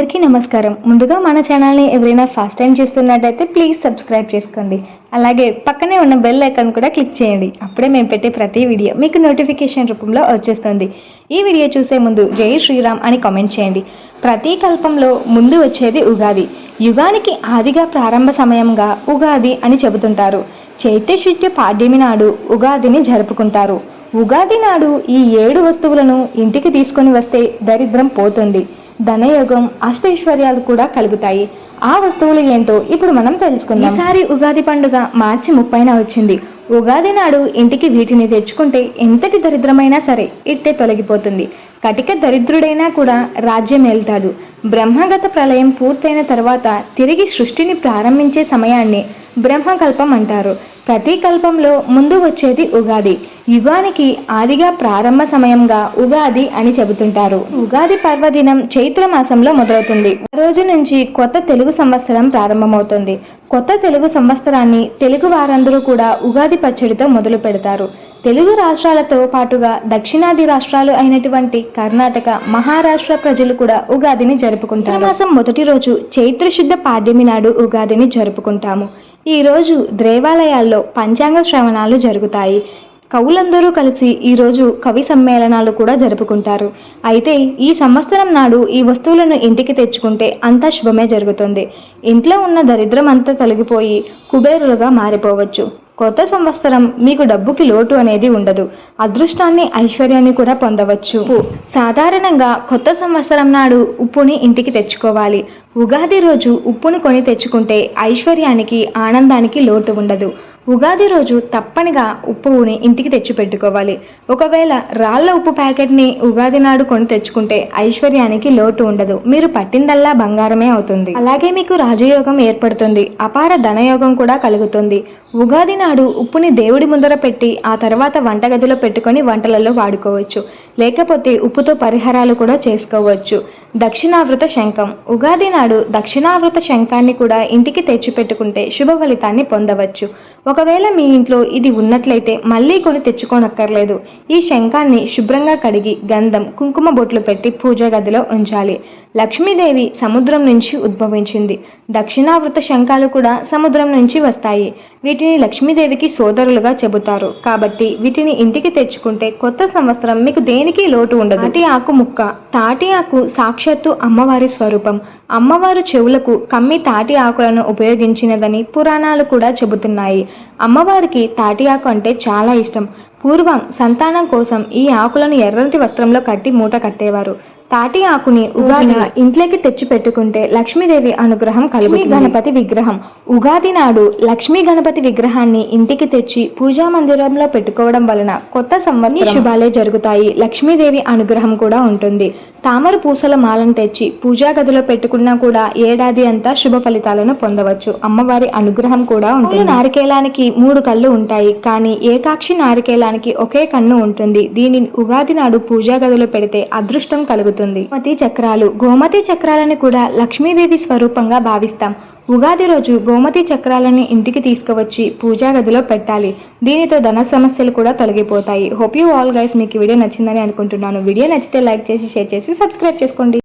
అందరికీ నమస్కారం. ముందుగా మన ఛానల్ని ఎవరైనా ఫస్ట్ టైం చూస్తున్నట్టయితే ప్లీజ్ సబ్స్క్రైబ్ చేసుకోండి. అలాగే పక్కనే ఉన్న బెల్ ఐకాన్ కూడా క్లిక్ చేయండి. అప్పుడే మేము పెట్టే ప్రతి వీడియో మీకు నోటిఫికేషన్ రూపంలో వచ్చేస్తుంది. ఈ వీడియో చూసే ముందు జై శ్రీరామ్ అని కామెంట్ చేయండి. ప్రతి కల్పంలో ముందు వచ్చేది ఉగాది. యుగానికి ఆదిగా ప్రారంభ సమయంగా ఉగాది అని చెబుతుంటారు. చైత్య శుద్ధ పాడ్యమి నాడు ఉగాదిని జరుపుకుంటారు. ఉగాది నాడు ఈ ఏడు వస్తువులను ఇంటికి తీసుకొని వస్తే దరిద్రం పోతుంది. ధనయోగం అష్టైశ్వర్యాలు కూడా కలుగుతాయి. ఆ వస్తువులు ఏంటో ఇప్పుడు మనం తెలుసుకుందాం. ఈసారి ఉగాది పండుగ మార్చి ముప్పైన వచ్చింది. ఉగాది నాడు ఇంటికి వీటిని తెచ్చుకుంటే ఎంతటి దరిద్రమైనా సరే ఇట్టే తొలగిపోతుంది. కటిక దరిద్రుడైనా కూడా రాజ్యం వెళ్తాడు బ్రహ్మగత ప్రళయం పూర్తయిన తర్వాత తిరిగి సృష్టిని ప్రారంభించే సమయాన్ని బ్రహ్మకల్పం అంటారు. ప్రతి కల్పంలో ముందు వచ్చేది ఉగాది. యుగానికి ఆదిగా ప్రారంభ సమయంగా ఉగాది అని చెబుతుంటారు. ఉగాది పర్వదినం చైత్ర మాసంలో మొదలవుతుంది. ఆ రోజు నుంచి కొత్త తెలుగు సంవత్సరం ప్రారంభమవుతుంది. కొత్త తెలుగు సంవత్సరాన్ని తెలుగు వారందరూ కూడా ఉగాది పచ్చడితో మొదలు పెడతారు. తెలుగు రాష్ట్రాలతో పాటుగా దక్షిణాది రాష్ట్రాలు అయినటువంటి కర్ణాటక మహారాష్ట్ర ప్రజలు కూడా ఉగాదిని జరుపుకుంటారు. మాసం మొదటి రోజు చైత్రశుద్ధ పాడ్యమి నాడు ఉగాదిని జరుపుకుంటాము. ఈరోజు దేవాలయాల్లో పంచాంగ శ్రవణాలు జరుగుతాయి. కవులందరూ కలిసి ఈరోజు కవి సమ్మేళనాలు కూడా జరుపుకుంటారు. అయితే ఈ సంవత్సరం నాడు ఈ వస్తువులను ఇంటికి తెచ్చుకుంటే అంతా శుభమే జరుగుతుంది. ఇంట్లో ఉన్న దరిద్రం అంతా తొలగిపోయి కుబేరులుగా మారిపోవచ్చు. కొత్త సంవత్సరం మీకు డబ్బుకి లోటు అనేది ఉండదు. అదృష్టాన్ని ఐశ్వర్యాన్ని కూడా పొందవచ్చు. సాధారణంగా కొత్త సంవత్సరం నాడు ఉప్పుని ఇంటికి తెచ్చుకోవాలి. ఉగాది రోజు ఉప్పును కొని తెచ్చుకుంటే ఐశ్వర్యానికి ఆనందానికి లోటు ఉండదు. ఉగాది రోజు తప్పనిగా ఉప్పుని ఇంటికి తెచ్చి పెట్టుకోవాలి ఒకవేళ రాళ్ళ ఉప్పు ప్యాకెట్ని ఉగాది నాడు కొని తెచ్చుకుంటే ఐశ్వర్యానికి లోటు ఉండదు. మీరు పట్టిందల్లా బంగారమే అవుతుంది. అలాగే మీకు రాజయోగం ఏర్పడుతుంది. అపార ధనయోగం కూడా కలుగుతుంది. ఉగాది నాడు ఉప్పుని దేవుడి ముందర పెట్టి ఆ తర్వాత వంటగదిలో పెట్టుకొని వంటలలో వాడుకోవచ్చు. లేకపోతే ఉప్పుతో పరిహారాలు కూడా చేసుకోవచ్చు. దక్షిణావృత శంఖం. ఉగాది నాడు దక్షిణావృత శంఖాన్ని కూడా ఇంటికి తెచ్చి పెట్టుకుంటే శుభ ఫలితాన్ని పొందవచ్చు. ఒకవేళ మీ ఇంట్లో ఇది ఉన్నట్లయితే మళ్ళీ కొని తెచ్చుకోనక్కర్లేదు. ఈ శంఖాన్ని శుభ్రంగా కడిగి గంధం కుంకుమ బొట్లు పెట్టి పూజా గదిలో ఉంచాలి. లక్ష్మీదేవి సముద్రం నుంచి ఉద్భవించింది. దక్షిణావృత శంఖాలు కూడా సముద్రం నుంచి వస్తాయి. వీటిని లక్ష్మీదేవికి సోదరులుగా చెబుతారు. కాబట్టి వీటిని ఇంటికి తెచ్చుకుంటే కొత్త సంవత్సరం మీకు దేనికి లోటు ఉండదు. తాటి ఆకు ముక్క. తాటి ఆకు సాక్షాత్తు అమ్మవారి స్వరూపం. అమ్మవారు చెవులకు కమ్మి తాటి ఆకులను ఉపయోగించినదని పురాణాలు కూడా చెబుతున్నాయి. అమ్మవారికి తాటి ఆకు అంటే చాలా ఇష్టం. పూర్వం సంతానం కోసం ఈ ఆకులను ఎర్రటి వస్త్రంలో కట్టి మూట కట్టేవారు. తాటి ఆకుని ఉగాది ఇంట్లోకి తెచ్చి పెట్టుకుంటే లక్ష్మీదేవి అనుగ్రహం కలుగుతుంది. గణపతి విగ్రహం. ఉగాది నాడు లక్ష్మీ గణపతి విగ్రహాన్ని ఇంటికి తెచ్చి పూజా మందిరంలో పెట్టుకోవడం వలన కొత్త సంవత్సరం శుభాలే జరుగుతాయి. లక్ష్మీదేవి అనుగ్రహం కూడా ఉంటుంది. తామర పూసల మాలను తెచ్చి పూజా గదిలో పెట్టుకున్నా కూడా ఏడాది అంతా శుభ ఫలితాలను పొందవచ్చు. అమ్మవారి అనుగ్రహం కూడా ఉంటుంది. నారికేలానికి మూడు కళ్ళు ఉంటాయి. కానీ ఏకాక్షి నారికేలానికి ఒకే కన్ను ఉంటుంది. దీని ఉగాది నాడు పూజా గదిలో పెడితే అదృష్టం కలుగుతుంది. గోమతి చక్రాలు. గోమతి చక్రాలని కూడా లక్ష్మీదేవి స్వరూపంగా భావిస్తాం. ఉగాది రోజు గోమతి చక్రాలను ఇంటికి తీసుకువచ్చి పూజా గదిలో పెట్టాలి. దీనితో ధన సమస్యలు కూడా తొలగిపోతాయి. హోప్ యూ ఆల్ గైస్ మీకు వీడియో నచ్చిందని అనుకుంటున్నాను. వీడియో నచ్చితే లైక్ చేసి షేర్ చేసి సబ్స్క్రైబ్ చేసుకోండి.